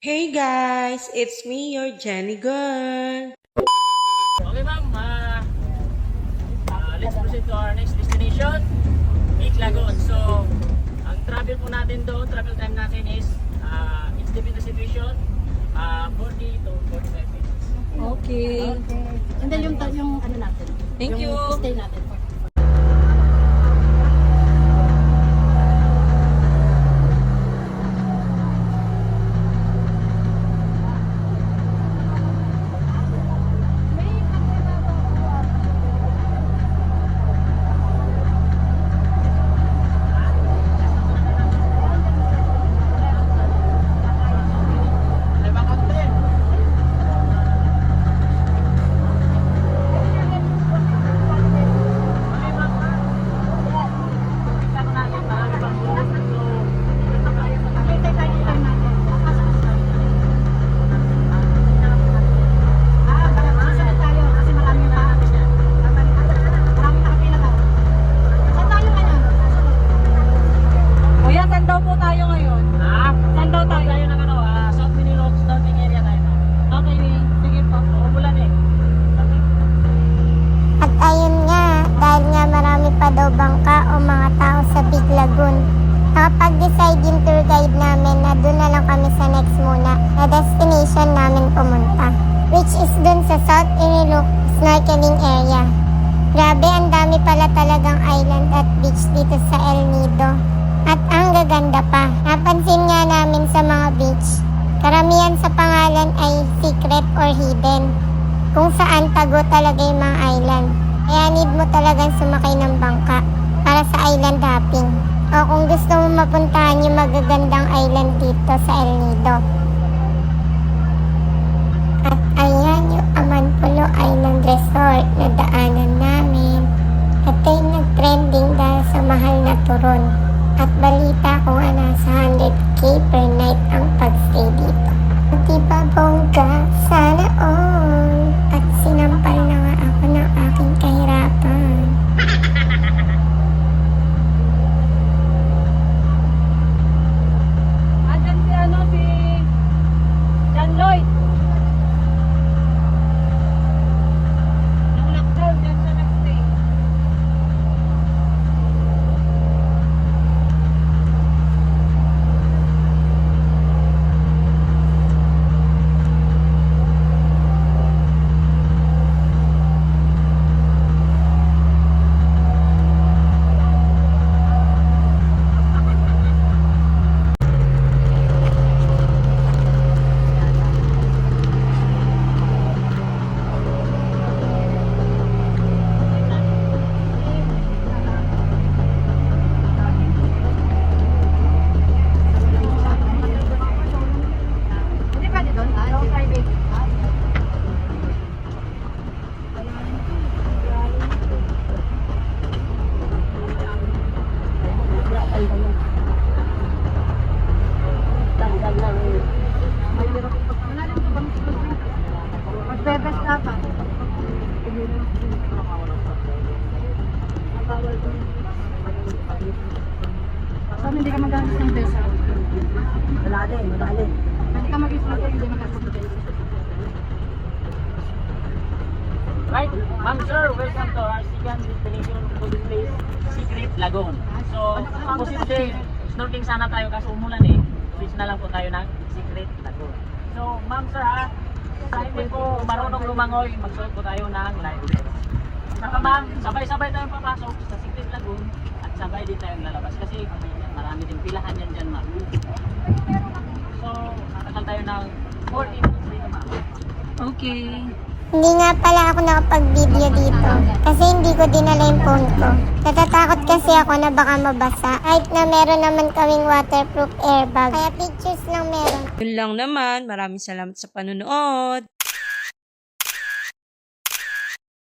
Hey guys, it's me, your Jenny girl. Okay ma'am, ah, ah, let's proceed to our next destination, Lake Lagoon. So, ang travel po natin doon, travel time natin is, uh, it's depend the situation, ah 40 to 45 minutes. Okay. And then yung, yung ano natin. Thank yung you. stay natin. Kuya, saan daw po tayo ngayon? Ah, Saan daw tayo? tayo ng ano, ah, South Mini Road starting area tayo ma'am. Okay, sige po. Umulan eh. At ayun nga, dahil nga marami pa daw bangka o mga tao sa Big Lagoon, nakapag-decide yung tour guide namin na doon na lang kami sa next muna na destination namin pumunta. Which is dun sa South Iniluk snorkeling area. Grabe, ang dami pala talagang island at beach dito sa El Nido. At ang gaganda pa. Napansin nga namin sa mga beach, karamihan sa pangalan ay secret or hidden kung saan tago talaga yung mga island. Kaya need mo talagang sumakay ng bangka para sa island hopping. O kung gusto mo mapuntahan yung magagandang island dito sa El Nido. At ayan yung Amanpulo Island Resort na daanan namin. At ay nag-trending dahil sa mahal na turon. At balita ko nga nasa 100k per night ang pagstay dito. Di ba bongga? Sana all. Saan hindi ka magamit ng besa? Wala din, madali. Hindi ka mag-isip hindi magamit ng besa. Right, ma'am sir, welcome to our second destination for this place, Secret Lagoon. So, posible, snorkeling sana tayo kasi umulan eh. Switch na lang po tayo ng Secret Lagoon. So, ma'am sir ha, sa hindi po marunong lumangoy, magsuot po tayo ng life vest. Saka ma'am, sabay-sabay tayong papasok sa Secret Lagoon at sabay din tayong lalabas kasi marami din pilahan yan dyan ma'am. So, kakasal tayo ng 40 minutes dito ma'am. Okay. Hindi nga pala ako nakapag-video dito kasi hindi ko dinala yung phone ko. Natatakot kasi ako na baka mabasa kahit na meron naman kaming waterproof airbag. Kaya pictures lang meron. Yun lang naman. Maraming salamat sa panonood.